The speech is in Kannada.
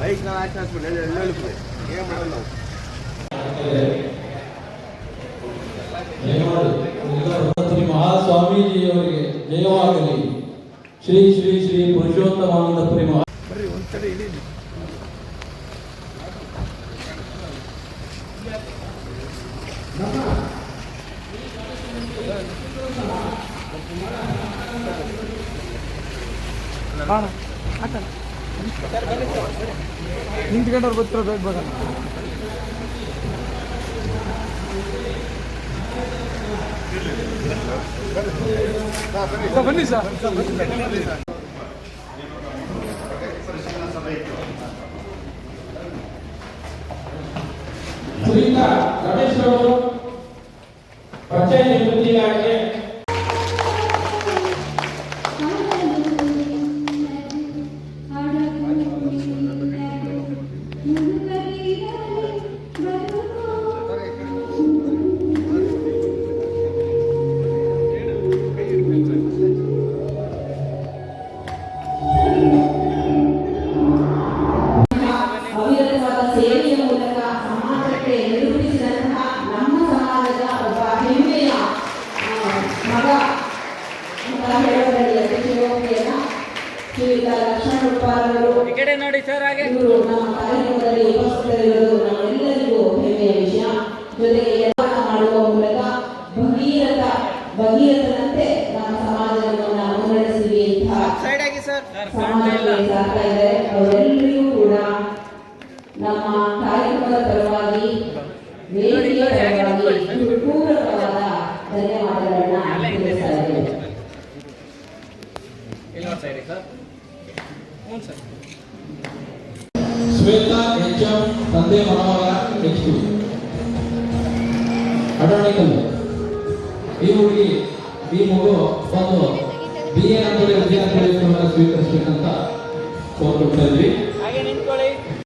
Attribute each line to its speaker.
Speaker 1: ಬೈಕ್ ನಾನು ಆಚರಿಸ್ಬಿಟ್ಟು ಎಲ್ಲಿ ಎಲ್ಲಿ ಹೇಳ್ಬಿಡಿ ಏನು ಮಾಡಲ್ಲ ನಾವು
Speaker 2: ಶ್ರೀ ಮಹಾಸ್ವಾಮೀಜಿಯವರಿಗೆ ಜಯವಾಗಲಿ ಶ್ರೀ ಶ್ರೀ ಶ್ರೀ ಪುರುಷೋತ್ತಮಾನಂದಪುರಿ
Speaker 3: ನಿಂತ್ಕೊಂಡವ್ರು ಗೊತ್ತಿರೋ ಬೇಗ ಬೇಗ ಬನ್ನಿ ಸರ್
Speaker 2: ಗಣೇಶ್ ಅವರು
Speaker 4: ಸೇವೆಯ ಮೂಲಕ ಸಮಾಜಕ್ಕೆ ನಿರೂಪಿಸಿದಂತಹ ನಮ್ಮ ಸಮಾಜದ ಒಬ್ಬ ಹೆಮ್ಮೆಯ ಮಗ ಅಂತ ಹೇಳೋದ್ರಲ್ಲಿ ಶ್ರೀಯುತ ಲಕ್ಷ್ಮಣ ಉಪ್ಪಾರವರು ಇವರು ನಮ್ಮ ಕಾರ್ಯಕ್ರಮದಲ್ಲಿ ಉಪಸ್ಥಿತರಿರುವುದು ನಮ್ಮೆಲ್ಲರಿಗೂ ಹೆಮ್ಮೆಯ ವಿಷಯ. ಜೊತೆಗೆ ಎಲ್ಲ ಮಾಡುವ ಮೂಲಕ ಭಗೀರಥ ಭಗೀರಥನಂತೆ ನಮ್ಮ ಸಮಾಜವನ್ನು ಮುನ್ನಡೆಸಿವಿ ಅಂತ ಸಮಾಜಕ್ಕೆ ಸಾಕ್ತಾ ಇದ್ದಾರೆ. ಅವರೆಲ್ಲರಿಗೂ ಪರವಾಗಿ ವೇದಿಕೆಯ ಪರವಾಗಿ ಪೂರಕವಾದ ಧನ್ಯವಾದಗಳನ್ನ ತಿಳಿಸ್ತಾ
Speaker 2: ಶ್ವೇತಾ ಎಚ್ ಎಂ ತಂದೆ ಮನೋಹರ ಎಚ್ ಅಡೋಣಿಕಲ್. ಈ ಹುಡುಗಿ ಈ ಮಗು ಬಂದು ಬಿ ಎ ಅಂತೇಳಿ ವಿದ್ಯಾರ್ಥಿ ಸ್ವೀಕರಿಸಬೇಕಂತ ಕೋರ್ಕೊಳ್ತಾ ಇದ್ವಿ.